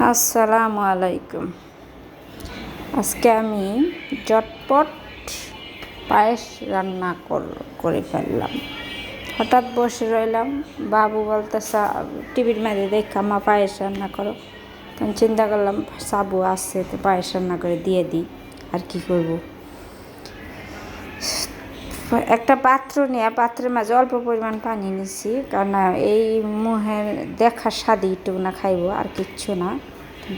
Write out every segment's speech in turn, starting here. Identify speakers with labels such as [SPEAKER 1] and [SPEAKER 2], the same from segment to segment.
[SPEAKER 1] আসসালামু আলাইকুম। আজকে আমি জটপট পায়েস রান্না কর- ফেললাম। হঠাৎ বসে রইলাম, বাবু বলতেছে, টিভির মাঝে দেখা মা পায়েস রান্না করো। তখন চিন্তা করলাম, সাবু আসছে তো পায়েস রান্না করে দিয়ে দিই, আর কি করব? একটা পাত্র নিয়ে, পাত্রের মাঝে অল্প পরিমাণ পানি নিছি, কারণ এই মুহের দেখার স্বাদে একটু না খাইবো, আর কিচ্ছু না।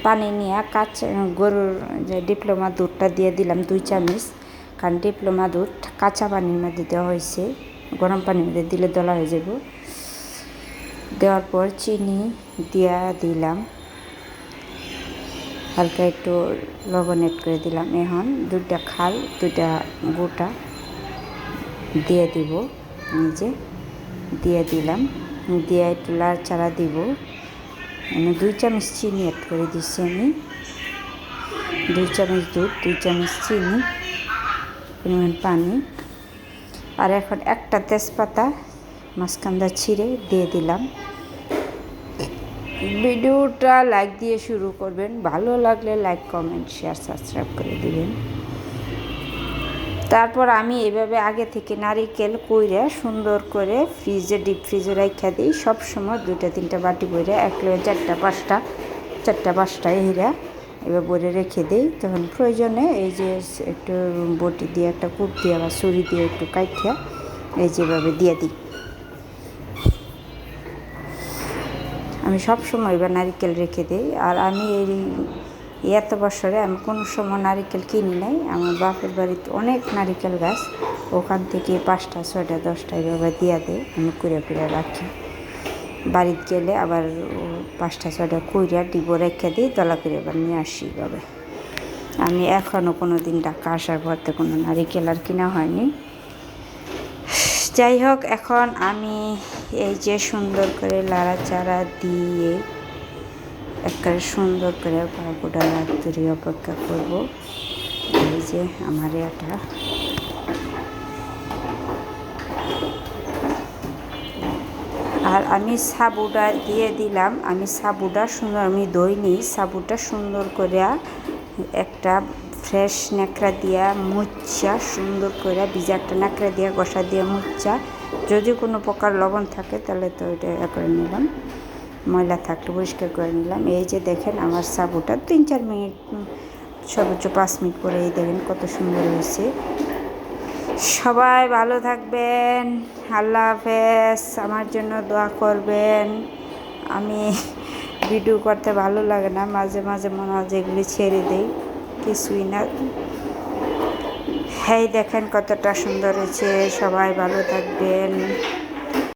[SPEAKER 1] পানি নিয়ে কাঁচা গরুর যে ডিপ্লোমা দুধটা দিয়ে দিলাম, দুই চামচ। কারণ ডিপ্লোমা দুধ কাঁচা পানির মধ্যে দেওয়া হয়েছে, গরম পানির মধ্যে দিলে দলা হয়ে যাব। দেওয়ার পর চিনি দিয়া দিলাম। হালকা একটু লবণ এড করে দিলাম। এখন দুইটা খাল, দুইটা গোটা। দিয়ে দিব নিজে দিয়ে দিলাম। দিয়ে একটু চারা দিব। মানে দুই চামচ চিনি অ্যাড করে দিচ্ছি আমি। দুই চামচ দুধ, দুই চামচ চিনি, পরিমাণ পানি। আর এখন একটা তেজপাতা, মাঝখানটা ছিঁড়ে দিয়ে দিলাম। ভিডিওটা লাইক দিয়ে শুরু করবেন। ভালো লাগলে লাইক, কমেন্ট শেয়ার সাবস্ক্রাইব করে দিবেন। তারপর আমি এভাবে আগে থেকে নারিকেল কইরে সুন্দর করে ফ্রিজে, ডিপ ফ্রিজে রাখা দিই। সব সময় দুইটা, তিনটা বাটি বইরে, এক লোক চারটা, পাঁচটা চারটা, পাঁচটা এরা এবার বইরে রেখে দিই। তখন প্রয়োজনে এই যে একটু বটি দিয়ে, একটা কূপ দিয়ে বা ছুরি দিয়ে একটু কাইঠিয়া এই যেভাবে দিয়ে দিই। আমি সব সময় এবার নারিকেল রেখে দিই। আর আমি এই এত বছরে আমি কোনো সময় নারিকেল কিনি নাই। আমার বাপের বাড়িতে অনেক নারিকেল গাছ। ওখান থেকে পাঁচটা, ছয়টা, দশটা এভাবে দিয়ে দেয়, আমি কুড়ে কুড়ে রাখি। বাড়িতে গেলে আবার পাঁচটা, ছয়টা কুড়িয়া ডিবো রেখে দিই তলা করে আবার নিয়ে আসি এভাবে। আমি এখনও কোনো দিন ঢাকা আসার পর তো কোনো নারিকেল আর কিনা হয়নি। যাই হোক, এখন আমি এই যে সুন্দর করে লাড়াচাড়া দিয়ে একবারে সুন্দর করে বাবুটা রাত ধরে অপেক্ষা করব। এই যে আমার এটা। আর আমি সাবুটা দিয়ে দিলাম। আমি সাবুটা সুন্দর, আমি দই নিই। সাবুটা সুন্দর করে একটা ফ্রেশ ন্যাকড়া দিয়া মুচ্চা সুন্দর করে ভিজা একটা ন্যাকড়া দিয়া গসা দিয়ে মুচ্চা যদি কোনো প্রকার লবণ থাকে তাহলে তো ইয়ে করে নিলাম। ময়লা থাকলে পরিষ্কার করে নিলাম। এই যে দেখেন আমার সাবুটা, তিন চার মিনিট সর্বোচ্চ পাঁচ মিনিট পরে এই দেখেন কত সুন্দর হয়েছে। সবাই ভালো থাকবেন, আল্লাহ হাফেজ, আমার জন্য দোয়া করবেন। আমি ভিডিও করতে ভালো লাগে না, মাঝে মাঝে মনে হয় যেগুলি ছেড়ে দেই, কিছুই না। হ্যাঁ দেখেন কতটা সুন্দর হয়েছে, সবাই ভালো থাকবেন।